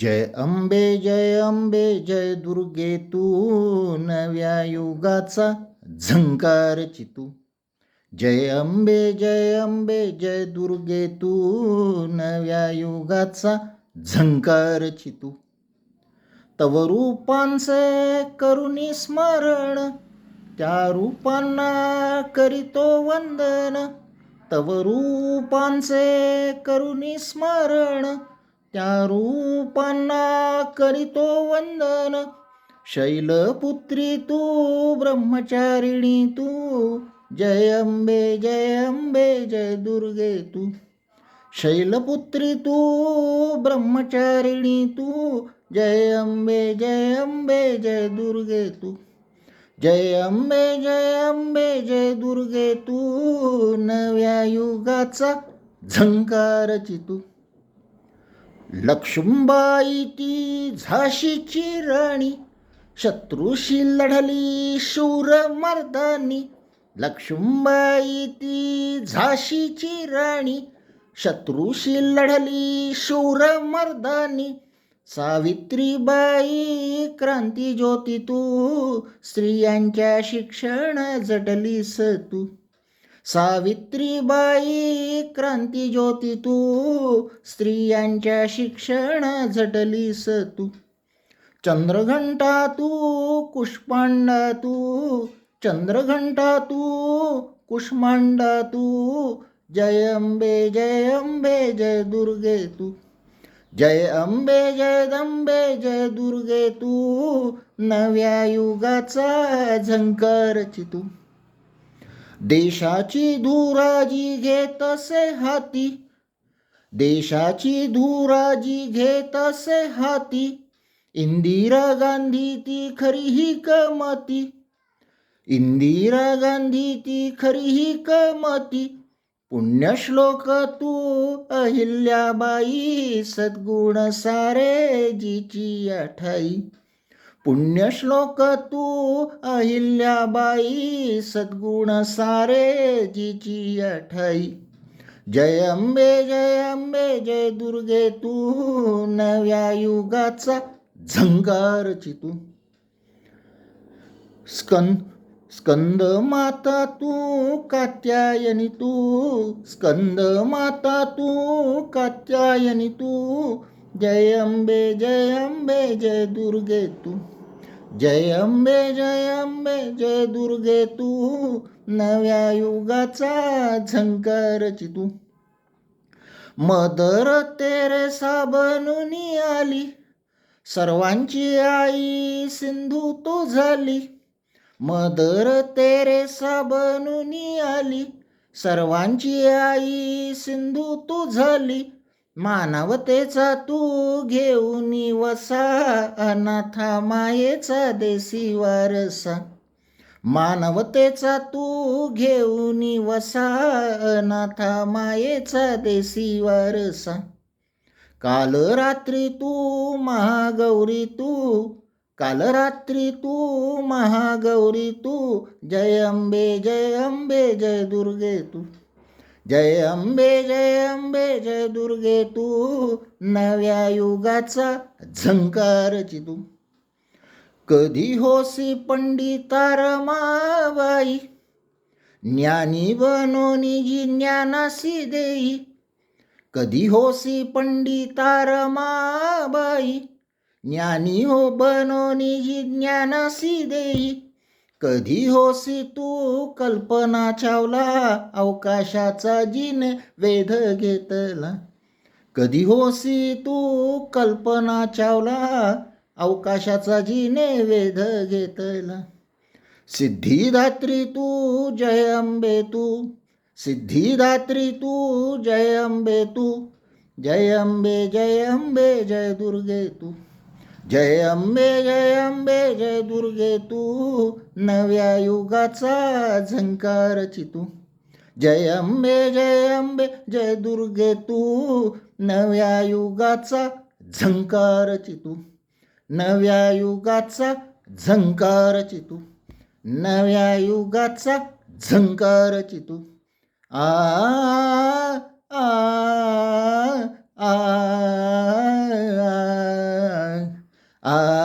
जय अंबे जय अंबे जय दुर्गे तू नव्या युगाचा झंकार चितू. जय अंबे जय अंबे जय दुर्गे तू नव्या युगाचा झंकार चितू. तव रूपांचे करुणी स्मरण त्या रूपांना करीतो वंदन. तव रूपांचे करुणी स्मरण त्या रूपांना करीतो वंदन. शैलपुत्री तू ब्रह्मचारिणी तू जय अंबे जय अंबे जय दुर्गे तू. शैलपुत्री तू ब्रह्मचारिणी तू जय अंबे जय अंबे जय दुर्गे तू. जय अंबे जय अंबे जय दुर्गे तू नव्या युगाचा झंकारची तू. लक्ष्मीबाई ती झाशीची राणी शत्रूशी लढली शूर मर्दानी. लक्ष्मीबाई ती झाशीची राणी शत्रूशी लढली शूर मर्दानी. सावित्रीबाई क्रांती ज्योती तू स्त्रियांच्या शिक्षण जडलीस तू. सावित्रीबाई क्रांती ज्योती तू स्त्रियांच्या शिक्षण झटलीस तू. चंद्रघंटा तू कुष्मांडा तू चंद्रघंटा तू कुष्मांडा तू. जय अंबे जय अंबे जय दुर्गे तू. जय अंबे जय दंबे जय दुर्गे तू. नव्या युगाचा झंकर चितू देशाची धुराजी घेत असे हाती. देशाची धुराजी घेत असे हाती. इंदिरा गांधी ती खरी ही कमती. इंदिरा गांधी ती खरी ही कमती. पुण्यश्लोक तू अहिल्याबाई सद्गुण सारे जीची अठाई. पुण्यश्लोक तू अहिल्याबाई सद्गुण सारे जिची अठाई. जय अंबे जय अंबे जय दुर्गे तू नव्या युगाचा झंगार चितू. स्कंद स्कंद माता तू कात्यायनी तू स्कंद माता तू कात्यायनी तू. जय अंबे जय अंबे जय दुर्गे तू. जय अंबे जय अंबे जय दुर्गे तू. नव्या युगाचा झंकार चितू मदर तेरे साबनुनी आली. सर्वांची आई सिंधू तो झाली. मदर तेरे साबनुनी आली. सर्वांची आई सिंधू तू झाली. मानवतेचा तू घेऊन वसा अनाथा मायेचा देसी वारसा मानवतेचा तू घेऊन वसा अनाथा मायेचा देसी वारसा काल रात्री तू महागौरी तू काल रात्री तू महागौरी तू जय अंबे जय अंबे जय दुर्गे तू. जय अंबे जय अंबे जय दुर्गे तू. नव्या युगाचा झंकार चितू. कधी होसी पंडिता रमाबाई ज्ञानी बनोनी जी ज्ञानासी देई. कधी होसी पंडिता रमाबाई ज्ञानी हो बनोनी जी ज्ञानासी देई. कधी होसी तू कल्पना चावला अवकाशाचा जिने वेध घेतला. कधी होसी तू कल्पना चावला अवकाशाचा जिने वेध घेतला. सिद्धिदात्री तू जय अंबे तू सिद्धिदात्री तू जय अंबे तू जय अंबे जय अंबे जय दुर्गे तू. जय अंबे जय अंबे जय दुर्गे तू नव्या युगाचा झंकार चितू जय अंबे जय अंबे जय दुर्गे तू नव्या युगाचा झंकार चितू नव्या युगाचा झंकार चितू नव्या युगाचा झंकार चितू आ आ आ आ. Uh,